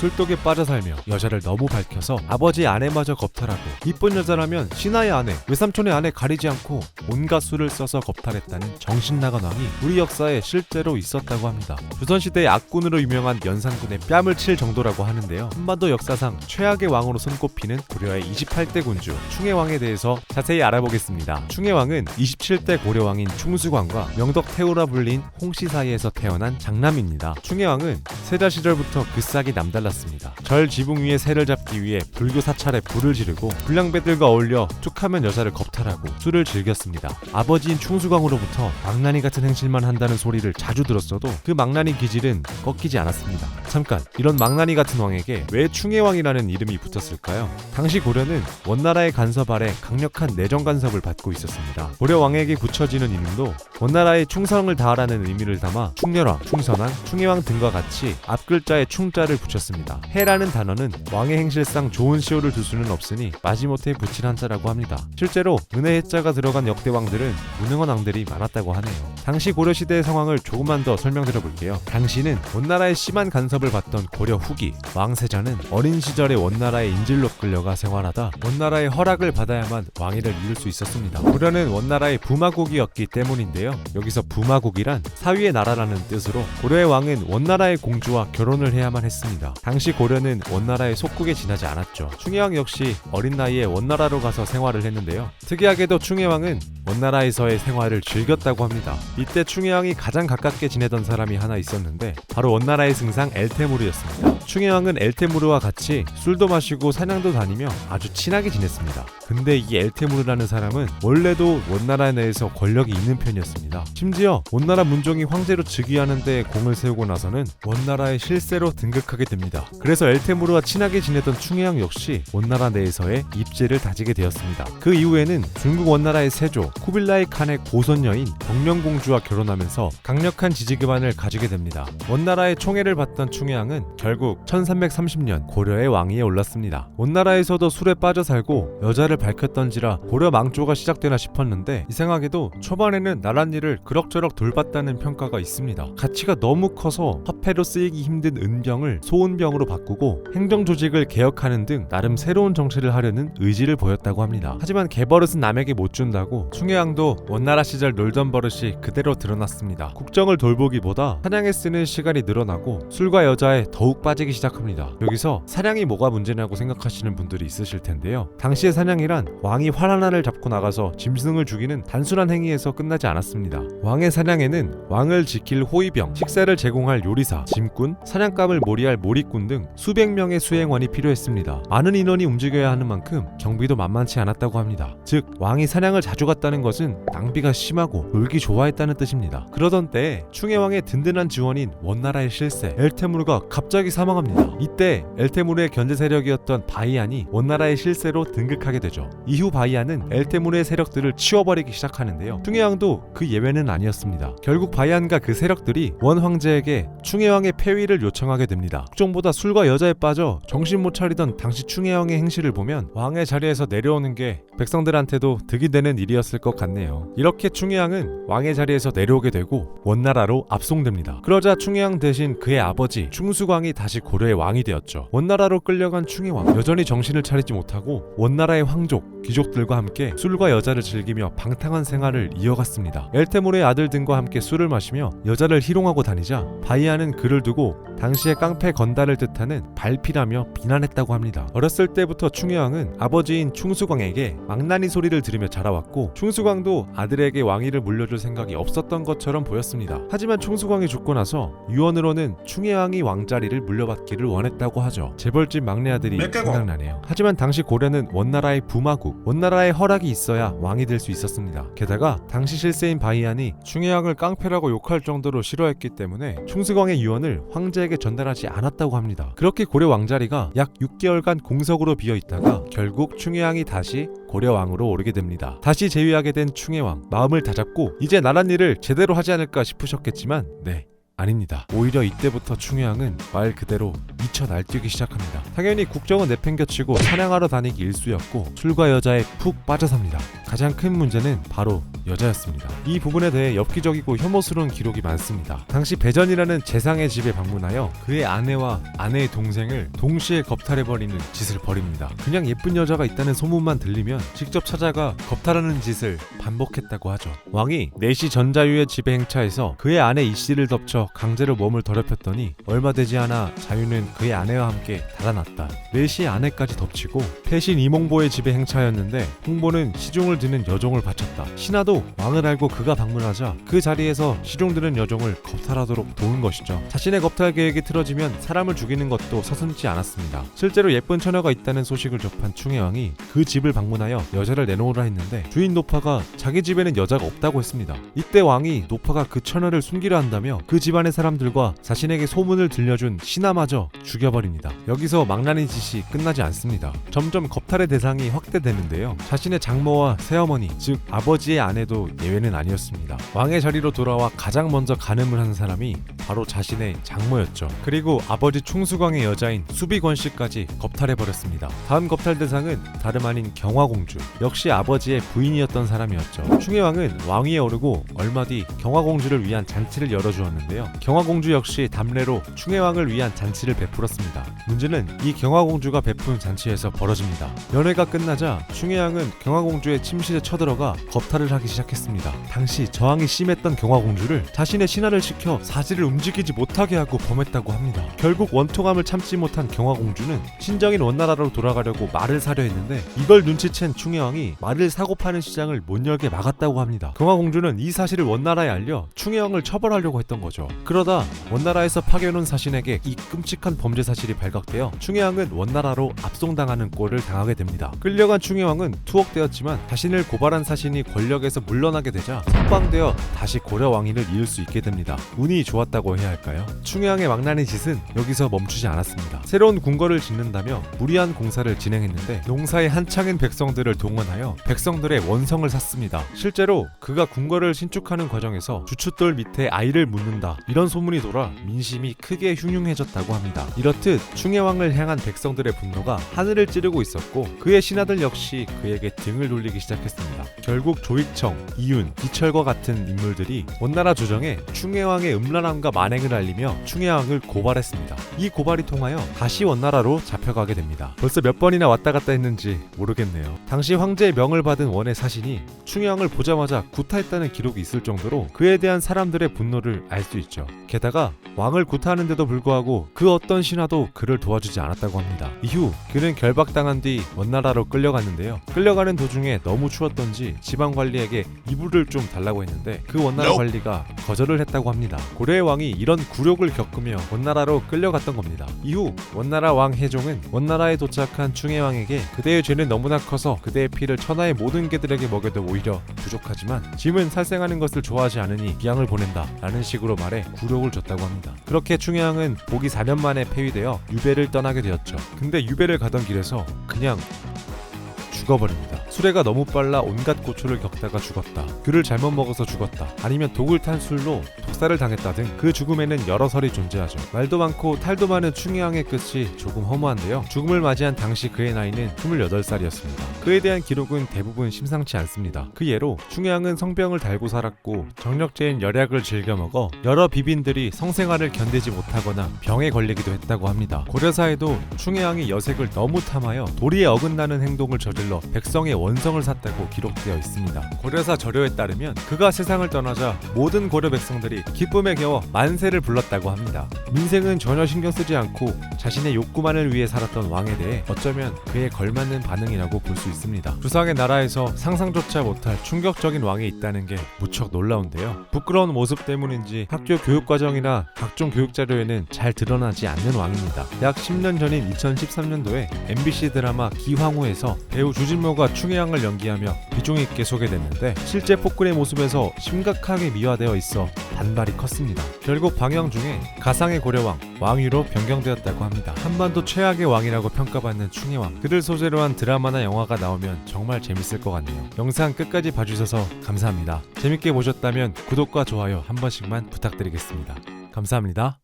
술독에 빠져 살며 여자를 너무 밝혀서 아버지 아내마저 겁탈하고 이쁜 여자라면 신하의 아내, 외삼촌의 아내 가리지 않고 온갖 수를 써서 겁탈했다는 정신 나간 왕이 우리 역사에 실제로 있었다고 합니다. 조선시대의 악군으로 유명한 연산군의 뺨을 칠 정도라고 하는데요. 한반도 역사상 최악의 왕으로 손꼽히는 고려의 28대 군주 충해왕에 대해서 자세히 알아보겠습니다. 충해왕은 27대 고려왕인 충수광과 명덕태후라 불린 홍씨 사이에서 태어난 장남입니다. 충해왕은 세자 시절부터 그 싹이 남달랐 습니다. 절 지붕 위에 새를 잡기 위해 불교 사찰에 불을 지르고 불량배들과 어울려 툭하면 여자를 겁탈하고 술을 즐겼습니다. 아버지인 충수광으로부터 망나니 같은 행실만 한다는 소리를 자주 들었어도 그 망나니 기질은 꺾이지 않았습니다. 잠깐 이런 망나니 같은 왕에게 왜 충해왕이라는 이름이 붙었을까요? 당시 고려는 원나라의 간섭 아래 강력한 내정 간섭을 받고 있었습니다. 고려 왕에게 붙여지는 이름도 원나라의 충성을 다하라는 의미를 담아 충렬왕, 충선왕, 충해왕 등과 같이 앞글자에 충자를 붙였습니다. 해라는 단어는 왕의 행실상 좋은 시호를 둘 수는 없으니 마지못해 붙인 한자라고 합니다. 실제로 은혜 해자가 들어간 역대 왕들은 무능한 왕들이 많았다고 하네요. 당시 고려 시대의 상황을 조금만 더 설명드려 볼게요. 당시는 원나라의 심한 간섭을 받던 고려 후기 왕세자는 어린 시절에 원나라의 인질로 끌려가 생활하다 원나라의 허락을 받아야만 왕위를 이룰 수 있었습니다. 고려는 원나라의 부마국이었기 때문인데요. 여기서 부마국이란 사위의 나라라는 뜻으로 고려의 왕은 원나라의 공주와 결혼을 해야만 했습니다. 당시 고려는 원나라의 속국에 지나지 않았죠. 충해왕 역시 어린 나이에 원나라로 가서 생활을 했는데요. 특이하게도 충해왕은 원나라에서의 생활을 즐겼다고 합니다. 이때 충해왕이 가장 가깝게 지내던 사람이 하나 있었는데 바로 원나라의 승상 엘테무르였습니다. 충해왕은 엘테무르와 같이 술도 마시고 사냥도 다니며 아주 친하게 지냈습니다. 근데 이 엘테무르라는 사람은 원래도 원나라 내에서 권력이 있는 편이었습니다. 심지어 원나라 문종이 황제로 즉위하는데 공을 세우고 나서는 원나라의 실세로 등극하게 됩니다. 그래서 엘테무르와 친하게 지내던 충해왕 역시 원나라 내에서의 입지를 다지게 되었습니다. 그 이후에는 중국 원나라의 세조 쿠빌라이 칸의 고손녀인 정명공주와 결혼하면서 강력한 지지 기반을 가지게 됩니다. 원나라의 총애를 받던 충해왕은 결국 1330년 고려의 왕위에 올랐습니다. 원나라에서도 술에 빠져 살고 여자를 밝혔던지라 고려 망조가 시작되나 싶었는데 이상하게도 초반에는 나란 일을 그럭저럭 돌봤다는 평가가 있습니다. 가치가 너무 커서 화폐로 쓰이기 힘든 은병을 소은병으로 바꾸고 행정 조직을 개혁하는 등 나름 새로운 정치를 하려는 의지를 보였다고 합니다. 하지만 개버릇은 남에게 못 준다고 충 해왕도 원나라 시절 놀던 버릇이 그대로 드러났습니다. 국정을 돌보기보다 사냥에 쓰는 시간이 늘어나고 술과 여자에 더욱 빠지기 시작합니다. 여기서 사냥이 뭐가 문제냐고 생각하시는 분들이 있으실 텐데요. 당시의 사냥이란 왕이 활 하나를 잡고 나가서 짐승을 죽이는 단순한 행위에서 끝나지 않았습니다. 왕의 사냥에는 왕을 지킬 호위병, 식사를 제공할 요리사, 짐꾼, 사냥감을 몰이할 몰이꾼 등 수백 명의 수행원이 필요했습니다. 많은 인원이 움직여야 하는 만큼 경비도 만만치 않았다고 합니다. 즉 왕이 사냥을 자주 갔다 는 것은 낭비가 심하고 놀기 좋아했다는 뜻입니다. 그러던 때에 충해왕의 든든한 지원인 원나라의 실세 엘테무르가 갑자기 사망합니다. 이때 엘테무르의 견제 세력이었던 바이안이 원나라의 실세로 등극하게 되죠. 이후 바이안은 엘테무르의 세력들을 치워버리기 시작하는데요. 충해왕도 그 예외는 아니었습니다. 결국 바이안과 그 세력들이 원 황제에게 충해왕의 폐위를 요청하게 됩니다. 국정보다 술과 여자에 빠져 정신 못 차리던 당시 충해왕의 행실을 보면 왕의 자리에서 내려오는 게 백성들한테도 득이 되는 일이었을 것 같네요. 이렇게 충해왕은 왕의 자리에서 내려오게 되고 원나라로 압송됩니다. 그러자 충해왕 대신 그의 아버지 충수광이 다시 고려의 왕이 되었죠. 원나라로 끌려간 충해왕 여전히 정신을 차리지 못하고 원나라의 황족 귀족들과 함께 술과 여자를 즐기며 방탕한 생활을 이어갔습니다. 엘테모르의 아들 등과 함께 술을 마시며 여자를 희롱하고 다니자 바이아는 그를 두고 당시의 깡패 건달을 뜻하는 발피라며 비난했다고 합니다. 어렸을 때부터 충해왕은 아버지인 충수광에게 망나니 소리를 들으며 자라왔고 충 수광도 아들에게 왕위를 물려줄 생각이 없었던 것처럼 보였습니다. 하지만 충수광이 죽고 나서 유언으로는 충해왕이 왕자리를 물려받기를 원했다고 하죠. 재벌집 막내 아들이? 생각나네요. 하지만 당시 고려는 원나라의 부마국, 원나라의 허락이 있어야 왕이 될 수 있었습니다. 게다가 당시 실세인 바이안이 충해왕을 깡패라고 욕할 정도로 싫어했기 때문에 충수광의 유언을 황제에게 전달하지 않았다고 합니다. 그렇게 고려 왕자리가 약 6개월간 공석으로 비어 있다가 결국 충해왕이 다시 고려 왕으로 오르게 됩니다. 다시 재위하게 된 충해왕 마음을 다잡고 이제 나란 일을 제대로 하지 않을까 싶으셨겠지만 네 아닙니다. 오히려 이때부터 충혜왕은 말 그대로 미쳐 날뛰기 시작합니다. 당연히 국정은 내팽겨치고 사냥하러 다니기 일쑤였고 술과 여자에 푹 빠져삽니다. 가장 큰 문제는 바로 여자였습니다. 이 부분에 대해 엽기적이고 혐오스러운 기록이 많습니다. 당시 배전이라는 재상의 집에 방문하여 그의 아내와 아내의 동생을 동시에 겁탈해버리는 짓을 벌입니다. 그냥 예쁜 여자가 있다는 소문만 들리면 직접 찾아가 겁탈하는 짓을 반복했다고 하죠. 왕이 내시 전자유의 집에 행차해서 그의 아내 이씨를 덮쳐 강제로 몸을 더럽혔더니 얼마 되지 않아 자유는 그의 아내와 함께 달아났다. 내시의 아내까지 덮치고 패신 이몽보의 집에 행차하였는데 홍보는 시중을 드는 여종을 바쳤다. 신하도 왕을 알고 그가 방문하자 그 자리에서 시중드는 여종을 겁탈하도록 도운 것이죠. 자신의 겁탈 계획이 틀어지면 사람을 죽이는 것도 서슴지 않았습니다. 실제로 예쁜 처녀가 있다는 소식을 접한 충혜왕이 그 집을 방문하여 여자를 내놓으라 했는데 주인 노파가 자기 집에는 여자가 없다고 했습니다. 이때 왕이 노파가 그 처녀를 숨기려 한다며 그 집안의 사람들과 자신에게 소문을 들려준 신하마저 죽여버립니다. 여기서 망나니 짓이 끝나지 않습니다. 점점 겁탈의 대상이 확대되는데요. 자신의 장모와 새어머니, 즉 아버지의 아내도 예외는 아니었습니다. 왕의 자리로 돌아와 가장 먼저 간음을 한 사람이 바로 자신의 장모였죠. 그리고 아버지 충수광의 여자인 수비권 씨까지 겁탈해 버렸습니다. 다음 겁탈 대상은 다름 아닌 경화공주. 역시 아버지의 부인이었던 사람이었죠. 충혜왕은 왕위에 오르고 얼마 뒤 경화공주를 위한 잔치를 열어주었는데요. 경화공주 역시 담례로 충혜왕을 위한 잔치를 베풀 었습니다. 문제는 이 경화공주가 베푼 잔치에서 벌어집니다. 연회가 끝나자 충혜왕은 경화공주의 침실에 쳐들어가 겁탈을 하기 시작했습니다. 당시 저항이 심했던 경화공주를 자신의 신하를 시켜 사지를 움직이지 못하게 하고 범했다고 합니다. 결국 원통함을 참지 못한 경화공주는 친정인 원나라로 돌아가려고 말을 사려 했는데 이걸 눈치챈 충혜왕이 말을 사고 파는 시장을 못 열게 막았다고 합니다. 경화공주는 이 사실을 원나라에 알려 충혜왕을 처벌하려고 했던 거죠. 그러다 원나라에서 파견온 사신에게 이 끔찍한 범죄 사실이 발각되어 충혜왕은 원나라로 압송당하는 꼴을 당하게 됩니다. 끌려간 충혜왕은 투옥되었지만 자신을 고발한 사신이 권력에서 물러나게 되자 석방되어 다시 고려 왕위를 이을 수 있게 됩니다. 운이 좋았다고 해야 할까요? 충혜왕의 망나니 짓은 여기서 멈추지 않았습니다. 새로운 궁궐을 짓는다며 무리한 공사를 진행했는데 농사에 한창인 백성들을 동원하여 백성들의 원성을 샀습니다. 실제로 그가 궁궐을 신축하는 과정에서 주춧돌 밑에 아이를 묻는다 이런 소문이 돌아 민심이 크게 흉흉해졌다고 합니다. 이렇듯 충혜왕을 향한 백성들의 분노가 하늘을 찌르고 있었고 그의 신하들 역시 그에게 등을 돌리기 시작했습니다. 결국 조익청, 이윤, 이철과 같은 인물들이 원나라 조정에 충혜왕의 음란함과 만행을 알리며 충혜왕을 고발했습니다. 이 고발이 통하여 다시 원나라로 잡혀가게 됩니다. 벌써 몇 번이나 왔다 갔다 했는지 모르겠네요. 당시 황제의 명을 받은 원의 사신이 충혜왕을 보자마자 구타했다는 기록이 있을 정도로 그에 대한 사람들의 분노를 알 수 있죠. 게다가 왕을 구타하는데도 불구하고 그 어떤 신하도 그를 도와주지 않았다고 합니다. 이후 그는 결박당한 뒤 원나라로 끌려갔는데요. 끌려가는 도중에 너무 추웠던지 지방 관리에게 이불을 좀 달라고 했는데 그 원나라 관리가 거절을 했다고 합니다. 고려의 왕이 이런 굴욕을 겪으며 원나라로 끌려갔던 겁니다. 이후 원나라 왕 해종은 원나라에 도착한 충혜왕에게 그대의 죄는 너무나 커서 그대의 피를 천하의 모든 개들에게 먹여도 오히려 부족하지만 짐은 살생하는 것을 좋아하지 않으니 비양을 보낸다 라는 식으로 말해 굴욕을 줬다고 합니다. 그렇게 충혜왕은 복이 4년 만에 폐위되어 유배를 떠나게 되었죠. 근데 유배를 가던 길에서 그냥 죽어버립니다. 수레가 너무 빨라 온갖 고초를 겪다가 죽었다. 귤을 잘못 먹어서 죽었다. 아니면 독을 탄 술로 독사를 당했다 등 그 죽음에는 여러 설이 존재하죠. 말도 많고 탈도 많은 충혜왕의 끝이 조금 허무한데요. 죽음을 맞이한 당시 그의 나이는 28살이었습니다. 그에 대한 기록은 대부분 심상치 않습니다. 그 예로 충혜왕은 성병을 달고 살았고 정력제인 열약을 즐겨 먹어 여러 비빈들이 성생활을 견디지 못하거나 병에 걸리기도 했다고 합니다. 고려사에도 충혜왕이 여색을 너무 탐하여 도리에 어긋나는 행동을 저질러 백성의 원 성을 샀다고 기록되어 있습니다. 고려사 저료에 따르면 그가 세상을 떠나자 모든 고려 백성들이 기쁨에 겨워 만세를 불렀다고 합니다. 민생은 전혀 신경 쓰지 않고 자신의 욕구만을 위해 살았던 왕에 대해 어쩌면 그에 걸맞는 반응이라고 볼 수 있습니다. 부상의 나라에서 상상조차 못할 충격적인 왕이 있다는 게 무척 놀라운데요. 부끄러운 모습 때문인지 학교 교육 과정이나 각종 교육 자료에는 잘 드러나지 않는 왕입니다. 약 10년 전인 2013년도에 MBC 드라마 기황후에서 배우 주진모가 충 혜왕을 연기하며 비중 있게 소개됐는데 실제 폭군의 모습에서 심각하게 미화되어 있어 반발이 컸습니다. 결국 방영 중에 가상의 고려왕, 왕위로 변경되었다고 합니다. 한반도 최악의 왕이라고 평가받는 충혜왕. 그를 소재로 한 드라마나 영화가 나오면 정말 재밌을 것 같네요. 영상 끝까지 봐주셔서 감사합니다. 재밌게 보셨다면 구독과 좋아요 한 번씩만 부탁드리겠습니다. 감사합니다.